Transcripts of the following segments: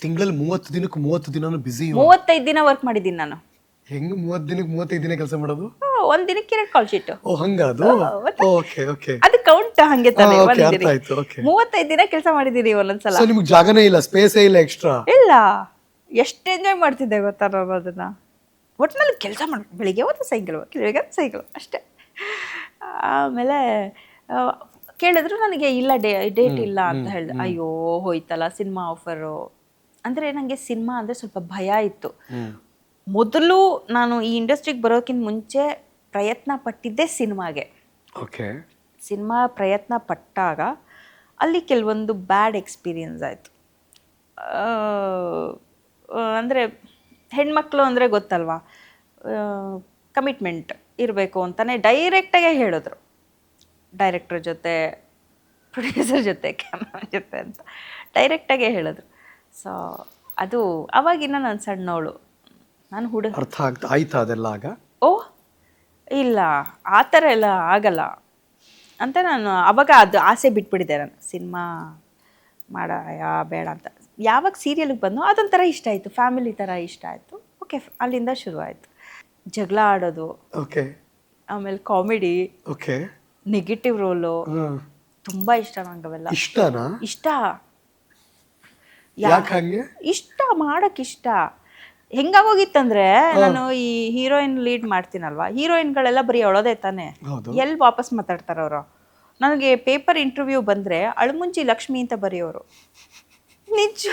ತಿಂಗಳಲ್ಲಿ ಮೂವತ್ತು ದಿನಕ್ಕೆ ಮೂವತ್ತು ದಿನನೂ ಬಿಸಿ ಮೂವತ್ತೈದು ದಿನ ವರ್ಕ್ ಮಾಡಿದ್ದೀನಿ ನಾನು. ಹೆಂಗ್ ಮೂವತ್ತು ದಿನಕ್ಕೆ ಮೂವತ್ತೈದು ದಿನ ಕೆಲಸ ಮಾಡೋದು? ಒಂದ್ ದಿನಕ್ಕೆ ಎರಡು ಕಾಲ್ ಶೀಟ್ ಓ ಹಂಗ ಅದು? ಓಕೆ ಓಕೆ ಅದು ಕೌಂಟ್ ಹಂಗೆ ತಾನೆ ಒಂದ್ ದಿನ. ಆಯ್ತು, okay. ಮೂವತ್ತೈದು ದಿನ ಕೆಲಸ ಮಾಡಿದ್ದೀನಿ ಒಂದೊಂದ್ಸಲ ನಿಮ್ಗೆ ಜಾಗನೇ ಇಲ್ಲ ಸ್ಪೇಸೇ ಇಲ್ಲ ಎಕ್ಸ್ಟ್ರಾ ಇಲ್ಲ. ಎಷ್ಟು ಎಂಜಾಯ್ ಮಾಡ್ತಿದ್ದೆ ಗೊತ್ತಾರ ನಾನು ಅದನ್ನ? ಒಟ್ಟಿನಲ್ಲಿ ಕೆಲಸ ಮಾಡಿ ಬೆಳಿಗ್ಗೆ ಹೋದ ಸೈಕಲ್ ಬೆಳಿಗ್ಗೆ ಸೈಕಲ್ ಅಷ್ಟೇ. ಆಮೇಲೆ ಕೇಳಿದ್ರು ನನಗೆ ಇಲ್ಲ ಡೇ ಡೇಟ್ ಇಲ್ಲ ಅಂತ ಹೇಳಿದೆ ಅಯ್ಯೋ ಹೋಯ್ತಲ್ಲ ಸಿನಿಮಾ ಆಫರು. ಅಂದರೆ ನನಗೆ ಸಿನಿಮಾ ಅಂದರೆ ಸ್ವಲ್ಪ ಭಯ ಇತ್ತು. ಮೊದಲು ನಾನು ಈ ಇಂಡಸ್ಟ್ರಿಗೆ ಬರೋಕ್ಕಿಂತ ಮುಂಚೆ ಪ್ರಯತ್ನ ಪಟ್ಟಿದ್ದೆ ಸಿನಿಮಾಗೆ. ಓಕೆ. ಸಿನಿಮಾ ಪ್ರಯತ್ನ ಪಟ್ಟಾಗ ಅಲ್ಲಿ ಕೆಲವೊಂದು ಬ್ಯಾಡ್ ಎಕ್ಸ್ಪೀರಿಯನ್ಸ್ ಆಯಿತು. ಅಂದರೆ ಹೆಣ್ಮಕ್ಳು ಅಂದರೆ ಗೊತ್ತಲ್ವಾ? ಕಮಿಟ್ಮೆಂಟ್ ಇರಬೇಕು ಅಂತಲೇ ಡೈರೆಕ್ಟಾಗೆ ಹೇಳಿದ್ರು. ಡೈರೆಕ್ಟ್ರ್ ಜೊತೆ ಪ್ರೊಡ್ಯೂಸರ್ ಜೊತೆ ಕ್ಯಾಮ್ರಾ ಜೊತೆ ಅಂತ ಡೈರೆಕ್ಟಾಗೆ ಹೇಳಿದ್ರು. ಸೊ ಅದು ಅವಾಗಿನ ನಾನು ಸಣ್ಣವಳು. ನಾನು ಹುಡುಗ. ಅರ್ಥ ಆಗ್ತಾ ಆಯ್ತಾ ಅದೆಲ್ಲ ಆಗ? ಓ ಇಲ್ಲ ಆ ಥರ ಎಲ್ಲ ಆಗಲ್ಲ ಅಂತ ನಾನು ಅವಾಗ ಅದು ಆಸೆ ಬಿಟ್ಬಿಟ್ಟಿದ್ದೆ ನಾನು. ಸಿನಿಮಾ ಮಾಡ ಯಾ ಬೇಡ ಅಂತ. ಯಾವಾಗ ಸೀರಿಯಲ್ಗೆ ಬಂದು ಅದೊಂಥರ ಇಷ್ಟ ಆಯಿತು. ಫ್ಯಾಮಿಲಿ ಥರ ಇಷ್ಟ ಆಯಿತು. ಓಕೆ ಅಲ್ಲಿಂದ ಶುರು ಆಯಿತು ಜಗಳ ಆಡೋದು. ಓಕೆ ಆಮೇಲೆ ಕಾಮಿಡಿ ಓಕೆ ನೆಗೆಟಿವ್ ರೋಲು ತುಂಬ ಇಷ್ಟ ನಂಗೆ ಅವೆಲ್ಲ ಇಷ್ಟನಾ? ಇಷ್ಟ. ಯಾಕೆ ಹಂಗೆ? ಇಷ್ಟ ಮಾಡಕ್ ಇಷ್ಟ. ಹೆಂಗಾಗೋಗಿತ್ತಂದ್ರೆ ನಾನು ಈ ಹೀರೋಯಿನ್ ಲೀಡ್ ಮಾಡ್ತೀನಲ್ವಾ? ಹೀರೋಯಿನ್ಗಳೆಲ್ಲ ಬರೀ ಅಳೋದೇ ತಾನೆ. ಎಲ್ಲಿ ವಾಪಸ್ ಮಾತಾಡ್ತಾರ ಅವರು ನನಗೆ ಪೇಪರ್ ಇಂಟರ್ವ್ಯೂ ಬಂದ್ರೆ ಅಳುಮುಂಚಿ ಲಕ್ಷ್ಮಿ ಅಂತ ಬರೆಯೋರು. ನಿಜ.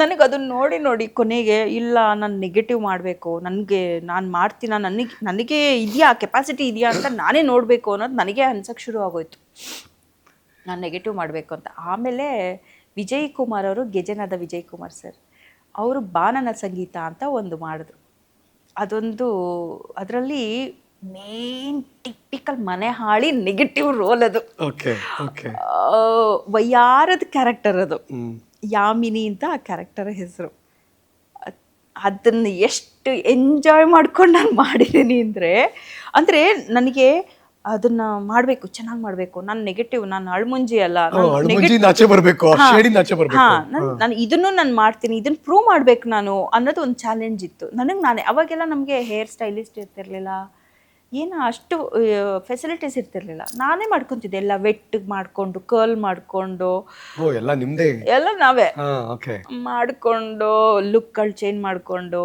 ನನಗೆ ಅದನ್ನ ನೋಡಿ ನೋಡಿ ಕೊನೆಗೆ, ಇಲ್ಲ, ನಾನು ನೆಗೆಟಿವ್ ಮಾಡಬೇಕು, ನನಗೆ, ನಾನು ಮಾಡ್ತೀನ, ನನಗೆ ನನಗೆ ಇದೆಯಾ ಕೆಪಾಸಿಟಿ ಇದೆಯಾ ಅಂತ ನಾನೇ ನೋಡಬೇಕು ಅನ್ನೋದು ನನಗೆ ಅನ್ಸಕ್ಕೆ ಶುರು ಆಗೋಯ್ತು. ನಾನು ನೆಗೆಟಿವ್ ಮಾಡಬೇಕು ಅಂತ. ಆಮೇಲೆ ವಿಜಯ್ ಕುಮಾರ್ ಅವರು ಗೆಜನದ ವಿಜಯ್ ಕುಮಾರ್ ಸರ್, ಅವರು ಬಾನನ ಸಂಗೀತ ಅಂತ ಒಂದು ಮಾಡಿದ್ರು. ಅದೊಂದು, ಅದರಲ್ಲಿ ಮೇನ್ ಟಿಪಿಕಲ್ ಮನೆ ಹಾಳಿ ನೆಗೆಟಿವ್ ರೋಲ್ ಅದು. ವಯ್ಯಾರದ ಕ್ಯಾರೆಕ್ಟರ್ ಅದು. ಯಾಮಿನಿ ಅಂತ ಆ ಕ್ಯಾರೆಕ್ಟರ್ ಹೆಸರು. ಅದನ್ನು ಎಷ್ಟು ಎಂಜಾಯ್ ಮಾಡ್ಕೊಂಡು ನಾನು ಮಾಡಿದ್ದೀನಿ ಅಂದರೆ ಅಂದರೆ ನನಗೆ ಅದನ್ನ ಮಾಡಬೇಕು ಚೆನ್ನಾಗಿ ಮಾಡಬೇಕು. ನಾನು ನೆಗೆಟಿವ್ ನಾನು ಅಳ್ಮುಂಜಿ ಅಲ್ಲ ನಾನು ಇದನ್ನು ನಾನು ಮಾಡ್ತೀನಿ ಇದನ್ನ ಪ್ರೂವ್ ಮಾಡ್ಬೇಕು ನಾನು ಅನ್ನೋದು ಒಂದು ಚಾಲೆಂಜ್ ಇತ್ತು. ನನಗೆ ನಾನೇ ಅವಾಗೆಲ್ಲ ನಮಗೆ ಹೇರ್ ಸ್ಟೈಲಿಸ್ಟ್ ಇರ್ತಿರ್ಲಿಲ್ಲ ಏನು ಅಷ್ಟು ಫೆಸಿಲಿಟೀಸ್ ಇರ್ತಿರ್ಲಿಲ್ಲ. ನಾನೇ ಮಾಡ್ಕೊಂತಿದ್ದೆ. ಎಲ್ಲ ವೆಟ್ ಮಾಡ್ಕೊಂಡು ಕರ್ಲ್ ಮಾಡ್ಕೊಂಡು. ಎಲ್ಲ ನಿಮ್ದೇ? ಎಲ್ಲ ನಾವೇ. ಮಾಡಿಕೊಂಡು ಲುಕ್ಗಳು ಚೇಂಜ್ ಮಾಡಿಕೊಂಡು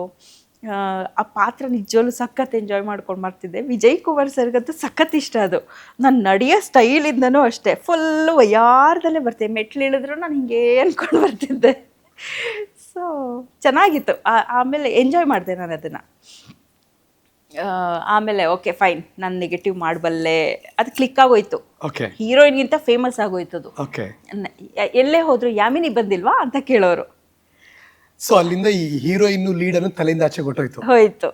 ಆ ಪಾತ್ರ ನಿಜವಲ್ಲೂ ಸಖತ್ ಎಂಜಾಯ್ ಮಾಡ್ಕೊಂಡು ಮಾಡ್ತಿದ್ದೆ. ವಿಜಯ್ ಕುಮಾರ್ ಸರ್ಗಂತೂ ಸಖತ್ ಇಷ್ಟ ಅದು. ನಾನು ನಡೆಯೋ ಸ್ಟೈಲಿಂದನೂ ಅಷ್ಟೇ. ಫುಲ್ಲು ವಯಾರದಲ್ಲೇ ಬರ್ತೆ. ಮೆಟ್ಲು ಇಳಿದ್ರು ನಾನು ಹಿಂಗೆ ಅನ್ಕೊಂಡು ಬರ್ತಿದ್ದೆ. ಸೊ ಚೆನ್ನಾಗಿತ್ತು. ಆಮೇಲೆ ಎಂಜಾಯ್ ಮಾಡಿದೆ ನಾನು ಅದನ್ನು. ಆಮೇಲೆ ಓಕೆ ಫೈನ್ ನಾನು ನೆಗೆಟಿವ್ ಮಾಡಬಲ್ಲೆ. ಅದು ಕ್ಲಿಕ್ ಆಗೋಯ್ತು. ಓಕೆ ಹೀರೋಯಿನ್ಗಿಂತ ಫೇಮಸ್ ಆಗೋಯ್ತು ಅದು ಓಕೆ ಎಲ್ಲೇ ಹೋದ್ರು ಯಾಮಿನಿ ಬಂದಿಲ್ವಾ ಅಂತ ಕೇಳೋರು. ಸೊ ಅಲ್ಲಿಂದ ಈ ಹೀರೋಯಿನ್ ಲೀಡ್ ಅನ್ನು ತಲೆಯಿಂದ ಆಚೆ ಕೊಟ್ಟೋಯ್ತು. ಹೋಯ್ತು.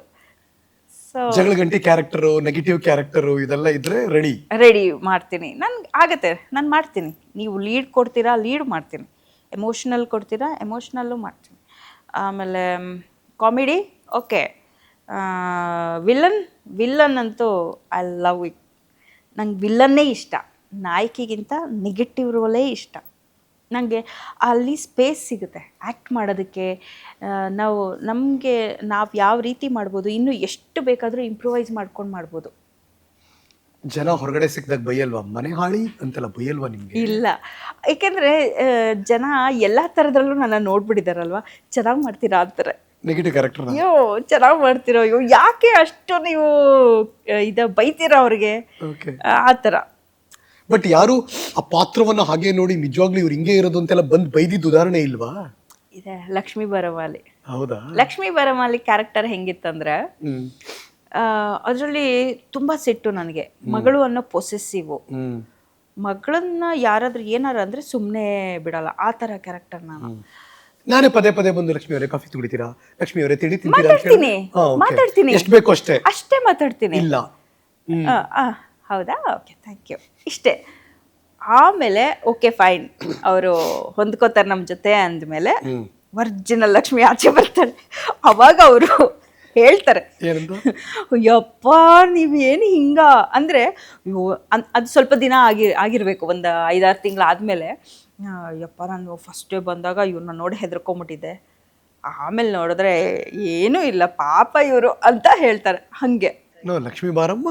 ಸೊ ಜಗಳ ಗಂಟೆ ಕ್ಯಾರೆಕ್ಟರ್ ನೆಗೆಟಿವ್ ಕ್ಯಾರೆಕ್ಟರ್ ಇದೆಲ್ಲ ಇದ್ರೆ ರೆಡಿ ರೆಡಿ ಮಾಡ್ತೀನಿ. ನನ್ಗೆ ಆಗತ್ತೆ. ನಾನು ಮಾಡ್ತೀನಿ. ನೀವು ಲೀಡ್ ಕೊಡ್ತೀರಾ ಲೀಡ್ ಮಾಡ್ತೀನಿ. ಎಮೋಷ್ನಲ್ ಕೊಡ್ತೀರಾ ಎಮೋಷ್ನಲ್ಲು ಮಾಡ್ತೀನಿ. ಆಮೇಲೆ ಕಾಮಿಡಿ ಓಕೆ ವಿಲನ್ ವಿಲ್ಲನ್ ಅಂತೂ ಐ ಲವ್ ಇಟ್ ನಂಗೆ ವಿಲ್ಲನ್ನೇ ಇಷ್ಟ. ನಾಯಕಿಗಿಂತ ನೆಗೆಟಿವ್ ರೋಲೇ ಇಷ್ಟ. ನನಗೆ ಅಲ್ಲಿ ಸ್ಪೇಸ್ ಸಿಗುತ್ತೆ. ಆ್ಯಕ್ಟ್ ಮಾಡೋದಕ್ಕೆ ನಾವು ನಮಗೆ ನಾವು ಯಾವ ರೀತಿ ಮಾಡ್ಬೋದು ಇನ್ನೂ ಎಷ್ಟು ಬೇಕಾದರೂ ಇಂಪ್ರೂವೈಸ್ ಮಾಡ್ಕೊಂಡು ಮಾಡ್ಬೋದು. ಜನ ಹೊರಗಡೆ ಸಿಕ್ಕಿದಾಗ ಬೈಯಲ್ವಾ? ಮನೆ ಹಾಳಿ ಅಂತೆಲ್ಲ ಬೈಯಲ್ವಾ ನಿಮಗೆ? ಇಲ್ಲ. ಏಕೆಂದರೆ ಜನ ಎಲ್ಲ ಥರದಲ್ಲೂ ನನ್ನ ನೋಡ್ಬಿಟ್ಟಿದ್ದಾರಲ್ವ ಚೆನ್ನಾಗಿ ಮಾಡ್ತೀರಾ ಅಂತಾರೆ. ನೆಗೆಟಿವ್ ಕ್ಯಾರೆಕ್ಟರ್ ಅಯ್ಯೋ ಚೆನ್ನಾಗಿ ಮಾಡ್ತೀರೋ ಅಯ್ಯೋ ಯಾಕೆ ಅಷ್ಟು ನೀವು ಇದ ಬೈತೀರಾ ಅವ್ರಿಗೆ? ಓಕೆ ಆ ಥರ. ಬಟ್ ಯಾರು ಆ ಪಾತ್ರವನ್ನು ಹಾಗೆ ನೋಡಿ ನಿಜವಾಗ್ಲೂ ಇವ್ರು ಹಿಂಗೆ ಇರೋದು ಅಂತೆಲ್ಲ ಬಂದ್ ಬೈದಿದ್ದು ಉದಾಹರಣೆ ಇಲ್ವಾ? ಇದೆ ಲಕ್ಷ್ಮೀ ಬರಮಾಲಿ ಹೌದಾ? ಲಕ್ಷ್ಮೀ ಬರಮಾಲಿ ಕ್ಯಾರೆಕ್ಟರ್ ಹೆಂಗಿತ್ತಂದ್ರೆ ಅದರಲ್ಲಿ ತುಂಬ ಸಿಟ್ಟು ನನಗೆ. ಮಗಳು ಅನ್ನೋ ಪೊಸೆಸಿವು ಮಗಳನ್ನ ಯಾರಾದ್ರೂ ಏನಾರ ಅಂದ್ರೆ ಸುಮ್ಮನೆ ಬಿಡಲ್ಲ. ಆ ಥರ ಕ್ಯಾರೆಕ್ಟರ್ ನಾನು. ನಾನೇ ಪದೇ ಪದೇ ಬಂದು ಲಕ್ಷ್ಮಿ ಅವರೇ ಕಾಫಿ ಕುಡಿತೀರಾ ಲಕ್ಷ್ಮಿ ಅವರೇ ತಿಳಿ ತಿಂತೀರಾ ಅಂತ ಮಾತಾಡ್ತೀನಿ. ಹೇಳಿ- ಹಾ, okay. ಮಾತಾಡ್ತೀನಿ. ಎಷ್ಟ್ ಬೇಕು ಅಷ್ಟೇ. ಅಷ್ಟೇ ಮಾತಾಡ್ತೀನಿ. ಇಲ್ಲ. ಆ, ಆ, ಹೌದಾ? ಓಕೆ ಥ್ಯಾಂಕ್ ಯು ಇಷ್ಟೇ. ಆಮೇಲೆ ಓಕೆ ಫೈನ್ ಅವರು ಹೊಂದ್ಕೋತಾರೆ ನಮ್ಮ ಜೊತೆ ಅಂದಮೇಲೆ ವರ್ಜಿನಲ್ ಒರಿಜಿನಲ್ ಲಕ್ಷ್ಮಿ ಆಚೆ ಬರ್ತಾರೆ ಅವಾಗ ಅವರು ಹೇಳ್ತಾರೆ. ಏನಂತ ಯಪ್ಪ ನೀವೇನು ಹಿಂಗ? ಅಂದರೆ ಅದು ಸ್ವಲ್ಪ ದಿನ ಆಗಿ ಆಗಿರಬೇಕು. ಒಂದು ಐದಾರು ತಿಂಗಳು ಆದಮೇಲೆ ಯಪ್ಪ ನಾನು ಫಸ್ಟ್ ಡೇ ಬಂದಾಗ ಇವ್ರನ್ನ ನೋಡಿ ಹೆದರ್ಕೊಂಬಿಟ್ಟಿದ್ದೆ. ಆಮೇಲೆ ನೋಡಿದ್ರೆ ಏನೂ ಇಲ್ಲ ಪಾಪ ಇವರು ಅಂತ ಹೇಳ್ತಾರೆ ಹಂಗೆ. ನೋ ಲಕ್ಷ್ಮೀ ಬಾರಮ್ಮ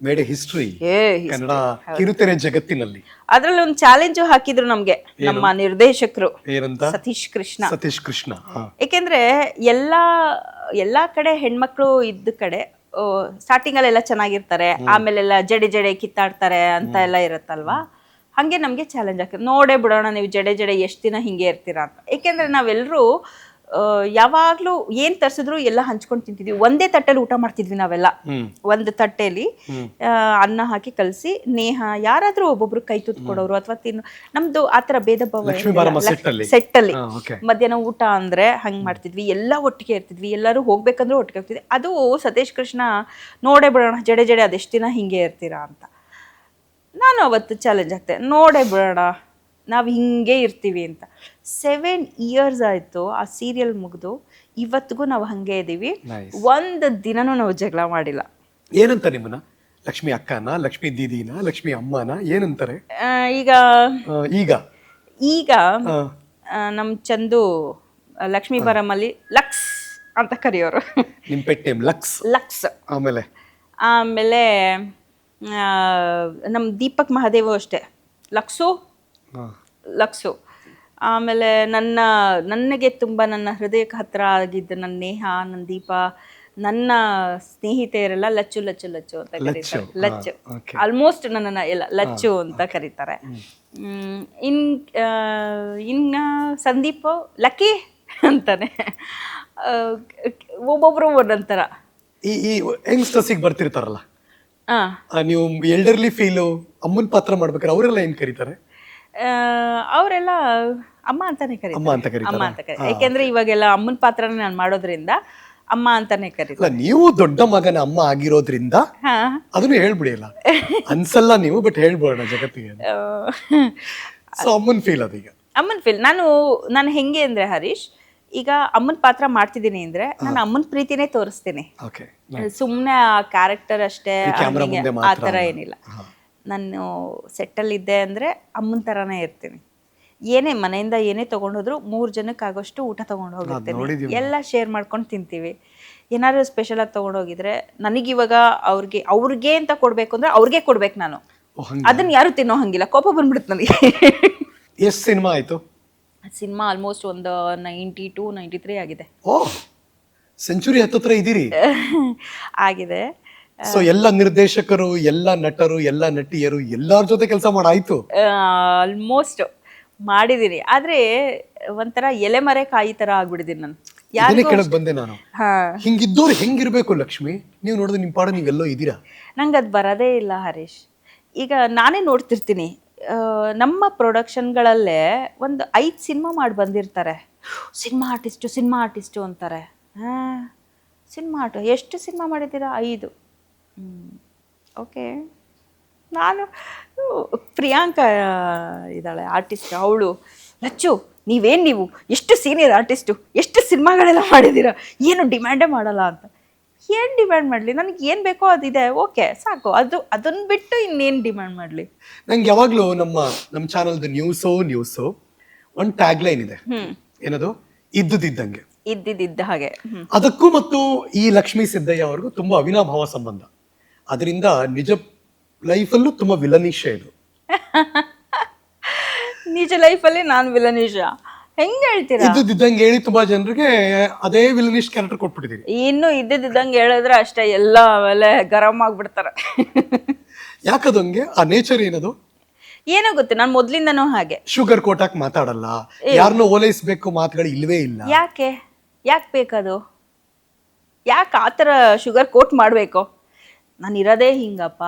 ಮೇಡ್ ಹಿಸ್ಟ್ರಿ ಏ ಕನ್ನಡ ಕಿರುತೆರೆ ಜಗತ್ತಿನಲ್ಲಿ. ಅದ್ರಲ್ಲಿ ಒಂದು ಚಾಲೆಂಜ್ ಹಾಕಿದ್ರು ನಮ್ಗೆ ನಮ್ಮ ನಿರ್ದೇಶಕರು. ಏನಂತ? ಸತೀಶ್ ಕೃಷ್ಣ. ಸತೀಶ್ ಕೃಷ್ಣ. ಏಕೆಂದ್ರೆ ಎಲ್ಲಾ ಎಲ್ಲಾ ಕಡೆ ಹೆಣ್ಮಕ್ಳು ಇದ್ದ ಕಡೆ ಸ್ಟಾರ್ಟಿಂಗ್ ಅಲ್ಲೆಲ್ಲ ಚೆನ್ನಾಗಿರ್ತಾರೆ ಆಮೇಲೆಲ್ಲ ಜಡೆ ಜಡೆ ಕಿತ್ತಾಡ್ತಾರೆ ಅಂತ ಎಲ್ಲ ಇರುತ್ತಲ್ವಾ? ಹಂಗೆ ನಮಗೆ ಚಾಲೆಂಜ್ ಆಗ್ತದೆ. ನೋಡೇ ಬಿಡೋಣ ನೀವು ಜಡೆ ಜಡೆ ಎಷ್ಟು ದಿನ ಹಿಂಗೆ ಇರ್ತೀರಾ ಅಂತ. ಏಕೆಂದರೆ ನಾವೆಲ್ಲರೂ ಯಾವಾಗಲೂ ಏನು ತರ್ಸಿದ್ರು ಎಲ್ಲ ಹಂಚ್ಕೊಂಡು ತಿಂತಿದ್ವಿ. ಒಂದೇ ತಟ್ಟೆಲಿ ಊಟ ಮಾಡ್ತಿದ್ವಿ ನಾವೆಲ್ಲ. ಒಂದು ತಟ್ಟೆಲಿ ಆ, ಅನ್ನ ಹಾಕಿ ಕಲಸಿ ನೇಹ ಯಾರಾದ್ರೂ ಒಬ್ಬೊಬ್ರು ಕೈ ತುತ್ತು ಕೊಡೋರು ಅಥವಾ ತಿನ್ನು ನಮ್ದು ಆತರ ಭೇದ ಭಾವ ಸೆಟ್ಟಲ್ಲಿ. ಮಧ್ಯಾಹ್ನ ಊಟ ಅಂದ್ರೆ ಹಂಗೆ ಮಾಡ್ತಿದ್ವಿ. ಎಲ್ಲ ಒಟ್ಟಿಗೆ ಇರ್ತಿದ್ವಿ. ಎಲ್ಲರೂ ಹೋಗ್ಬೇಕಂದ್ರೂ ಒಟ್ಟಿಗೆ ಹೋಗ್ತಿದ್ವಿ. ಅದು ಸತೀಶ್ ಕೃಷ್ಣ ನೋಡೇ ಬಿಡೋಣ ಜಡೆ ಜಡೆ ಅದೆಷ್ಟು ದಿನ ಹಿಂಗೆ ಇರ್ತೀರಾ ಅಂತ. ನಾನು ಅವತ್ತು ಚಾಲೆಂಜ್ ಆಗ್ತೆ. ನೋಡೇ ಬಿಡೋಣ ನಾವು ಹಿಂಗೆ ಇರ್ತೀವಿ ಅಂತ. ಸೆವೆನ್ ಇಯರ್ಸ್ ಆಯಿತು ಆ ಸೀರಿಯಲ್ ಮುಗಿದು ಇವತ್ತಿಗೂ ನಾವು ಹಂಗೆ ಇದ್ದೀವಿ. ಒಂದು ದಿನನೂ ನಾವು ಜಗಳ ಮಾಡಿಲ್ಲ. ಏನಂತ ನಿಮ್ಮನ್ನ? ಲಕ್ಷ್ಮಿ ಅಕ್ಕನ ಲಕ್ಷ್ಮಿ ದೀದಿನ ಲಕ್ಷ್ಮಿ ಅಮ್ಮನ ಏನಂತಾರೆ? ಆ, ಈಗ ಆ, ಈಗ? ಈಗ ಆ, ನಮ್ಮ ಚಂದು ಲಕ್ಷ್ಮಿ ಲಕ್ಷ್ಮೀ ಬರಮಲ್ಲಿ ಲಕ್ಸ್ ಅಂತ ಕರೆಯೋರು. ನಿಮ್ ಪೆಟ್ ನೇಮ್ ಲಕ್ಸ್. ಲಕ್ಸ್. ಆಮೇಲೆ? ಆಮೇಲೆ ನಮ್ಮ ದೀಪಕ್ ಮಹಾದೇವು ಅಷ್ಟೇ. ಲಕ್ಸು? ಲಕ್ಸು. ಆಮೇಲೆ ನನ್ನ ನನಗೆ ತುಂಬ ನನ್ನ ಹೃದಯಕ್ಕೆ ಹತ್ತಿರ ಆಗಿದ್ದ ನನ್ನ ನೇಹ ನನ್ನ ದೀಪ ನನ್ನ ಸ್ನೇಹಿತೆಯರೆಲ್ಲ ಲಚ್ಚು ಲಚ್ಚು ಲಚ್ಚು ಅಂತ ಕರೀತಾರೆ. ಲಚ್ಚು. ಆಲ್ಮೋಸ್ಟ್ ನನ್ನನ್ನು ಎಲ್ಲ ಲಚ್ಚು ಅಂತ ಕರೀತಾರೆ. ಇನ್ ಇನ್ನ ಸಂದೀಪ್ ಲಕ್ಕಿ ಅಂತಾನೆ. ಒಬ್ಬೊಬ್ರು ಒಂದೊಂಥರ ಈ ಈ ಯಂಗ್ಸ್ಟರ್ಸಿಗೆ ಬರ್ತಿರ್ತಾರಲ್ಲ. ನೀವು ಎಲ್ಡರ್ಲಿ ಫೀಲು ಅಮ್ಮನ ಪಾತ್ರ ಮಾಡ್ಬೇಕಾದ್ರೆ ಅವರೆಲ್ಲ ಏನ್ ಕರೀತಾರೆ? ಅವರೆಲ್ಲ ಅಮ್ಮ ಅಂತಾನೆ ಕರೀತಾರೆ. ಅಮ್ಮ ಅಂತ ಕರಿ ಅಮ್ಮ ಅಂತ ಕರಿ ಯಾಕೆಂದ್ರೆ ಇವಾಗೆಲ್ಲ ಅಮ್ಮನ ಪಾತ್ರನ ನಾನು ಮಾಡೋದ್ರಿಂದ ಅಮ್ಮ ಅಂತಾನೆ ಕರಿ ನೀವು ದೊಡ್ಡ ಮಗನ ಅಮ್ಮ ಆಗಿರೋದ್ರಿಂದ ಹಾ. ಅದನ್ನು ಹೇಳ್ಬಿಡಿಲ್ಲ ಅನ್ಸಲ್ಲ ನೀವು ಬಟ್ ಹೇಳ್ಬೋಣ ಜಗತ್ತಿಗೆ ಸೊ ಅಮ್ಮನ್ ಫೀಲ್ ಅದೀಗ. ಅಮ್ಮನ್ ಫೀಲ್ ನಾನು ನಾನು ಹೆಂಗೆ ಅಂದ್ರೆ ಹರೀಶ್ ಈಗ ಅಮ್ಮನ ಪಾತ್ರ ಮಾಡ್ತಿದ್ದೀನಿ ಅಂದ್ರೆ ನಾನು ಅಮ್ಮನ ಪ್ರೀತಿನೇ ತೋರಿಸ್ತೀನಿ. ಸುಮ್ಮನೆ ಆ ಕ್ಯಾರೆಕ್ಟರ್ ಅಷ್ಟೇ ಆ ಥರ ಏನಿಲ್ಲ. ನಾನು ಸೆಟ್ಟಲ್ಲಿ ಇದ್ದೆ ಅಂದರೆ ಅಮ್ಮನ ಥರನೇ ಇರ್ತೀನಿ. ಏನೇ ಮನೆಯಿಂದ ಏನೇ ತೊಗೊಂಡೋದ್ರು ಮೂರು ಜನಕ್ಕೆ ಆಗೋಷ್ಟು ಊಟ ತೊಗೊಂಡು ಹೋಗಿರ್ತೀನಿ. ಎಲ್ಲ ಶೇರ್ ಮಾಡ್ಕೊಂಡು ತಿಂತೀವಿ. ಏನಾದ್ರು ಸ್ಪೆಷಲಾಗಿ ತೊಗೊಂಡೋಗಿದ್ರೆ ನನಗಿವಾಗ ಅವ್ರಿಗೆ ಅವ್ರಿಗೆ ಅಂತ ಕೊಡಬೇಕು ಅಂದ್ರೆ ಅವ್ರಿಗೆ ಕೊಡ್ಬೇಕು ನಾನು. ಅದನ್ನ ಯಾರು ತಿನ್ನೋ ಹಂಗಿಲ್ಲ. ಕೋಪ ಬಂದ್ಬಿಡುತ್ತೆ ನನಗೆ. ಎಷ್ಟು ಸಿನಿಮಾ ಆಯ್ತು? ಸಿನಿಮಾ ಆಲ್ಮೋಸ್ಟ್ ಒಂದು ನೈಂಟಿ ಟು ನೈಂಟಿ ತ್ರೀ ಆಗಿದೆ. ಓಹ್ ಸೆಂಚುರಿ ಹತ್ತತ್ರ ಇದ್ದೀರಿ? ಆಗಿದೆ. ಸೊ ಎಲ್ಲ ನಿರ್ದೇಶಕರು ಎಲ್ಲ ನಟರು ಎಲ್ಲ ನಟಿಯರು ಎಲ್ಲರ ಜೊತೆ ಕೆಲಸ ಮಾಡಾಯ್ತು ಆಲ್ಮೋಸ್ಟ್ ಮಾಡಿದ್ದೀನಿ ಆದರೆ ಒಂಥರ ಎಲೆಮರೆ ಕಾಯಿ ಥರ ಆಗ್ಬಿಡಿದ್ದೀನಿ ನಾನು. ಇದನ್ನೇ ಯಾರಿಗೂ ಕೇಳಕ್ ಬಂದೆ ನಾನು. ಹಾ. ಹೆಂಗಿರ್ಬೇಕು ಲಕ್ಷ್ಮಿ? ನೀವು ನೋಡಿದ್ರೆ ನಿಮ್ ಪಾಡ ನೀವೆಲ್ಲೋ ಇದ್ದೀರಾ? ನಂಗೆ ಅದು ಬರೋದೇ ಇಲ್ಲ ಹರೀಶ್. ಈಗ ನಾನೇ ನೋಡ್ತಿರ್ತೀನಿ. ನಮ್ಮ ಪ್ರೊಡಕ್ಷನ್ಗಳಲ್ಲೇ ಒಂದು ಐದು ಸಿನಿಮಾ ಮಾಡಿ ಬಂದಿರ್ತಾರೆ. ಸಿನಿಮಾ ಆರ್ಟಿಸ್ಟು ಸಿನಿಮಾ ಆರ್ಟಿಸ್ಟು ಅಂತಾರೆ. ಹಾಂ, ಸಿನಿಮಾ ಆರ್ಟು, ಎಷ್ಟು ಸಿನಿಮಾ ಮಾಡಿದ್ದೀರಾ? ಐದು. ಓಕೆ. ನಾನು, ಪ್ರಿಯಾಂಕಾ ಇದ್ದಾಳೆ, ಆರ್ಟಿಸ್ಟ್, ಅವಳು. ಲಚ್ಚು, ನೀವೇನು ನೀವು? ಎಷ್ಟು ಸೀನಿಯರ್ ಆರ್ಟಿಸ್ಟು, ಎಷ್ಟು ಸಿನಿಮಾಗಳೆಲ್ಲ ಮಾಡಿದ್ದೀರಾ? ಏನು ಡಿಮ್ಯಾಂಡೇ ಮಾಡಲ್ಲ ಅಂತ. ಏನು ಡಿಮ್ಯಾಂಡ್ ಮಾಡಲಿ? ನನಗೆ ಏನು ಬೇಕೋ ಅದಿದೆ. ಓಕೆ ಸಾಕು. ಅದು ಅದನ್ನು ಬಿಟ್ಟು ಇನ್ನೇನು ಡಿಮ್ಯಾಂಡ್ ಮಾಡಲಿ? ನಂಗೆ ಯಾವಾಗಲೂ ನಮ್ಮ ನಮ್ಮ ಚಾನಲ್ದು ನ್ಯೂಸೋ ನ್ಯೂಸೋ ಒಂದು ಟ್ಯಾಗ್ ಲೈನ್ ಇದೆ ಏನದು? ಇದ್ದುದಿದ್ದಂಗೆ. ಇದ್ದಿದ್ದ ಹಾಗೆ. ಅದಕ್ಕೂ ಮತ್ತು ಈ ಲಕ್ಷ್ಮೀ ಸಿದ್ದಯ್ಯ ಅವ್ರಿಗೂ ತುಂಬಾ ಅವಿನಾಭಾವ ಸಂಬಂಧ. ಅದರಿಂದ ನಿಜ ಲೈಫಲ್ಲೂ ತುಂಬಾ ವಿಲನಿಶ ಇದು. ನಿಜ ಲೈಫಲ್ಲಿ ನಾನು ವಿಲನಿಷ ಹೆಂಗೆ ಹೇಳ್ತೀರಾ? ಇದ್ದಿದ್ದಂಗೆ ಹೇಳಿ ತುಂಬಾ ಜನರಿಗೆ ಅದೇ ವಿಲನಿಶ್ ಕ್ಯಾರೆಕ್ಟರ್ ಕೊಟ್ಬಿಟ್ಟಿದ್ದೀರಿ ಇನ್ನು ಇದ್ದಿದ್ದಂಗೆ ಹೇಳಿದ್ರೆ ಅಷ್ಟೇ ಎಲ್ಲ ಆಮೇಲೆ ಗರಂ ಆಗ್ಬಿಡ್ತಾರೆ. ಯಾಕದಂಗೆ ಆ ನೇಚರ್ ಏನದು? ಏನೋ ಗೊತ್ತು ನಾನು ಮೊದ್ಲಿಂದನೂ ಹಾಗೆ. ಶುಗರ್ ಕೋಟಾಕ್ ಮಾತಾಡಲ್ಲ. ಯಾರನ್ನೂ ಓಲೈಸ್ಬೇಕು ಮಾತುಗಳು ಇಲ್ವೇ ಇಲ್ಲ. ಯಾಕೆ? ಯಾಕೆ ಬೇಕದು? ಯಾಕೆ ಆ ಥರ ಶುಗರ್ ಕೋಟ್ ಮಾಡಬೇಕು? ನಾನು ಇರೋದೇ ಹಿಂಗಪ್ಪ.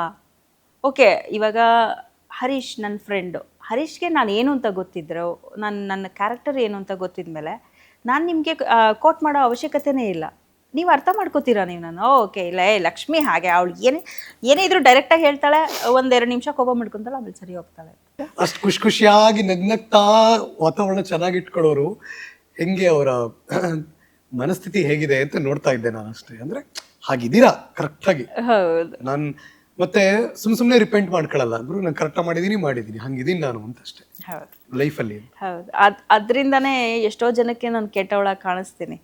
ಓಕೆ ಇವಾಗ ಹರೀಶ್ ನನ್ನ ಫ್ರೆಂಡು ಹರೀಶ್ಗೆ ನಾನು ಏನು ಅಂತ ಗೊತ್ತಿದ್ರು ನನ್ನ ನನ್ನ ಕ್ಯಾರೆಕ್ಟರ್ ಏನು ಅಂತ ಗೊತ್ತಿದ್ಮೇಲೆ ನಾನು ನಿಮಗೆ ಕೋಟ್ ಮಾಡೋ ಅವಶ್ಯಕತೆನೇ ಇಲ್ಲ. ನೀವು ಅರ್ಥ ಮಾಡ್ಕೋತೀರಾ ನೀವು ನಾನು ಓಕೆ ಇಲ್ಲ ಏ ಲಕ್ಷ್ಮಿ ಹಾಗೆ ಅವಳು ಏನೇ ಏನೇ ಇದ್ರು ಡೈರೆಕ್ಟಾಗಿ ಹೇಳ್ತಾಳೆ ಒಂದೆರಡು ನಿಮಿಷ ಕೋಪ ಮಾಡ್ಕೊಂತಾಳೆ ಆಮೇಲೆ ಸರಿ ಹೋಗ್ತಾಳೆ. ಅಷ್ಟು ಖುಷಿ ಖುಷಿಯಾಗಿ ನಗ್ನಗ್ತಾ ವಾತಾವರಣ ಚೆನ್ನಾಗಿ ಇಟ್ಕೊಳ್ಳೋರು ಹೆಂಗೆ ಅವರ ಮನಸ್ಥಿತಿ ಹೇಗಿದೆ ಅಂತ ನೋಡ್ತಾ ಇದ್ದೆ ನಾನು ಅಷ್ಟೇ. ಅಂದರೆ ಹಾಗಿದ್ದೀರಾ ಕರೆಕ್ಟಾಗಿ ಹೌದು. ನಾನ್ ಮತ್ತೆ ಸುಮ್ ಸುಮ್ನೆ ರಿಪೆಂಟ್ ಮಾಡ್ಕೊಳ್ಳಲ್ಲ. ಗುರು ನಾನು ಕರೆಕ್ಟ್ ಮಾಡಿದೀನಿ ಮಾಡಿದೀನಿ. ಹಂಗಿದೀನಿ ನಾನು ಅಂತ ಅಷ್ಟೇ ಲೈಫಲ್ಲಿ ಹೌದು. ಅದ್ ಅದರಿಂದನೇ ಎಷ್ಟೋ ಜನಕ್ಕೆ ನಾನು ಕೆಟ್ಟವಳ ಕಾಣಿಸ್ತೀನಿ.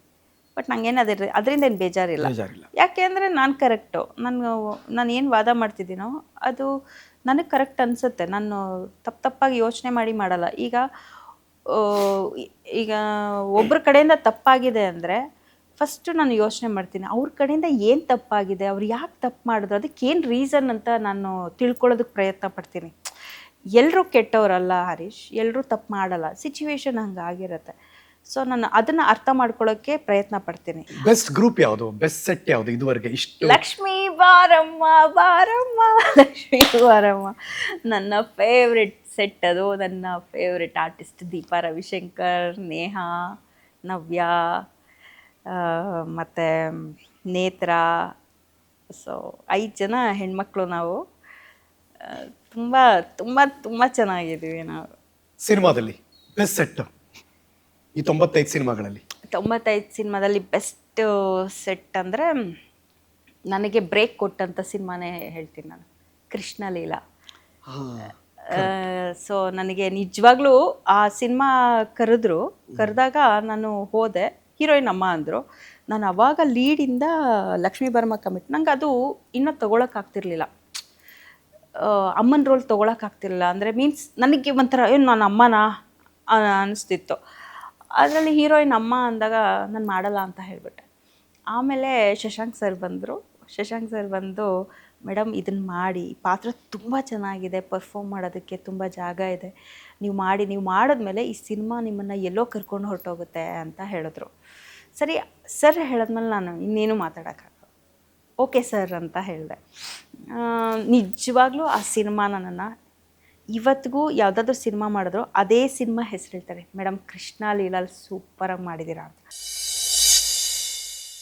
ಬಟ್ ನಂಗೇನು ಅದೇ ಅದರಿಂದ ಏನು ಬೇಜಾರಿಲ್ಲ. ಬೇಜಾರಿಲ್ಲ. ಯಾಕೆ ಅಂದರೆ ನಾನು ಕರೆಕ್ಟು ನಾನು ನಾನು ಏನು ವಾದ ಮಾಡ್ತಿದ್ದೀನೋ ಅದು ನನಗೆ ಕರೆಕ್ಟ್ ಅನಿಸುತ್ತೆ. ನಾನು ತಪ್ಪು ತಪ್ಪಾಗಿ ಯೋಚನೆ ಮಾಡಿ ಮಾಡಲ್ಲ. ಈಗ ಆ, ಈಗ ಒಬ್ಬರ ಕಡೆಯಿಂದ ತಪ್ಪಾಗಿದೆ ಅಂದರೆ ಫಸ್ಟು ನಾನು ಯೋಚನೆ ಮಾಡ್ತೀನಿ ಅವ್ರ ಕಡೆಯಿಂದ ಏನು ತಪ್ಪಾಗಿದೆ ಅವ್ರು ಯಾಕೆ ತಪ್ಪು ಮಾಡಿದ್ರು ಅದಕ್ಕೆ ಏನು ರೀಸನ್ ಅಂತ ನಾನು ತಿಳ್ಕೊಳ್ಳೋದಕ್ಕೆ ಪ್ರಯತ್ನ ಪಡ್ತೀನಿ. ಎಲ್ಲರೂ ಕೆಟ್ಟವರಲ್ಲ ಹರೀಶ್ ಎಲ್ಲರೂ ತಪ್ಪು ಮಾಡಲ್ಲ ಸಿಚುವೇಶನ್ ಹಂಗಾಗಿರುತ್ತೆ ಸೊ ನಾನು ಅದನ್ನು ಅರ್ಥ ಮಾಡ್ಕೊಳ್ಳೋಕ್ಕೆ ಪ್ರಯತ್ನ ಪಡ್ತೀನಿ. ಬೆಸ್ಟ್ ಗ್ರೂಪ್ ಯಾವುದು? ಬೆಸ್ಟ್ ಸೆಟ್ ಯಾವುದು ಇದುವರೆಗೆ? ಇಷ್ಟು ಲಕ್ಷ್ಮೀ ಬಾರಮ್ಮ ಬಾರಮ್ಮ ಲಕ್ಷ್ಮೀ ಬಾರಮ್ಮ. ನನ್ನ ಫೇವ್ರೆಟ್ ಸೆಟ್ ಅದು ನನ್ನ ಫೇವ್ರೆಟ್ ಆರ್ಟಿಸ್ಟ್ ದೀಪಾ ರವಿಶಂಕರ್ ನೇಹಾ ನವ್ಯ. ಮತ್ತೆ ನೇತ್ರ ಸೊ ಐದು ಜನ ಹೆಣ್ಮಕ್ಳು ನಾವು. ತುಂಬ ತುಂಬ ತುಂಬ ಚೆನ್ನಾಗಿದ್ದೀವಿ ನಾವು. ಸಿನಿಮಾದಲ್ಲಿ ಬೆಸ್ಟ್ ಸೆಟ್. ಈ ತೊಂಬತ್ತೈದು ಸಿನಿಮಾಗಳಲ್ಲಿ. ತೊಂಬತ್ತೈದು ಸಿನಿಮಾದಲ್ಲಿ ಬೆಸ್ಟ್ ಸೆಟ್ ಅಂದರೆ ನನಗೆ ಬ್ರೇಕ್ ಕೊಟ್ಟಂಥ ಸಿನಿಮಾನೇ ಹೇಳ್ತೀನಿ ನಾನು. ಕೃಷ್ಣ ಲೀಲಾ. ಸೊ ನನಗೆ ನಿಜವಾಗ್ಲೂ ಆ ಸಿನಿಮಾ ಕರೆದ್ರು. ಕರೆದಾಗ ನಾನು ಹೋದೆ. ಹೀರೋಯಿನ್ ಅಮ್ಮ ಅಂದರು, ನಾನು ಅವಾಗ ಲೀಡಿಂದ ಲಕ್ಷ್ಮೀ ಬರ್ಮ ಕಮಿಟ್ ನಂಗೆ ಅದು ಇನ್ನೂ ತೊಗೊಳಕ್ಕಾಗ್ತಿರ್ಲಿಲ್ಲ ಅಮ್ಮನ ರೋಲ್ ತೊಗೊಳಕ್ಕಾಗ್ತಿರ್ಲಿಲ್ಲ ಅಂದರೆ ಮೀನ್ಸ್ ನನಗೆ ಒಂಥರ, ಏನು ನಾನು ಅಮ್ಮನ? ಅನಿಸ್ತಿತ್ತು. ಅದರಲ್ಲಿ ಹೀರೋಯಿನ್ ಅಮ್ಮ ಅಂದಾಗ, ನಾನು ಮಾಡಲ್ಲ ಅಂತ ಹೇಳಿಬಿಟ್ಟೆ. ಆಮೇಲೆ ಶಶಾಂಕ್ ಸರ್ ಬಂದರು. ಶಶಾಂಕ್ ಸರ್ ಬಂದು ಮೇಡಮ್ ಇದನ್ನು ಮಾಡಿ. ಪಾತ್ರ ತುಂಬ ಚೆನ್ನಾಗಿದೆ. ಪರ್ಫಾಮ್ ಮಾಡೋದಕ್ಕೆ ತುಂಬ ಜಾಗ ಇದೆ. ನೀವು ಮಾಡಿ, ನೀವು ಮಾಡಿದ್ಮೇಲೆ ಈ ಸಿನಿಮಾ ನಿಮ್ಮನ್ನು ಎಲ್ಲೋ ಕರ್ಕೊಂಡು ಹೊರಟೋಗುತ್ತೆ ಅಂತ ಹೇಳಿದ್ರು. ಸರಿ, ಸರ್ ಹೇಳಿದ್ಮೇಲೆ ನಾನು ಇನ್ನೇನು ಮಾತಾಡೋಕ್ಕಾಗಲ್ಲ. ಓಕೆ ಸರ್ ಅಂತ ಹೇಳಿದೆ. ನಿಜವಾಗ್ಲೂ ಆ ಸಿನಿಮಾ ನನ್ನನ್ನು ಇವತ್ತಿಗೂ ಯಾವುದಾದ್ರೂ ಸಿನಿಮಾ ಮಾಡಿದ್ರು, ಅದೇ ಸಿನಿಮಾ ಹೆಸರು ಹೇಳ್ತಾರೆ ಮೇಡಮ್ ಕೃಷ್ಣ ಲೀಲಾಲ್ ಸೂಪರಾಗಿ ಮಾಡಿದ್ದೀರಾ ಅಂತ.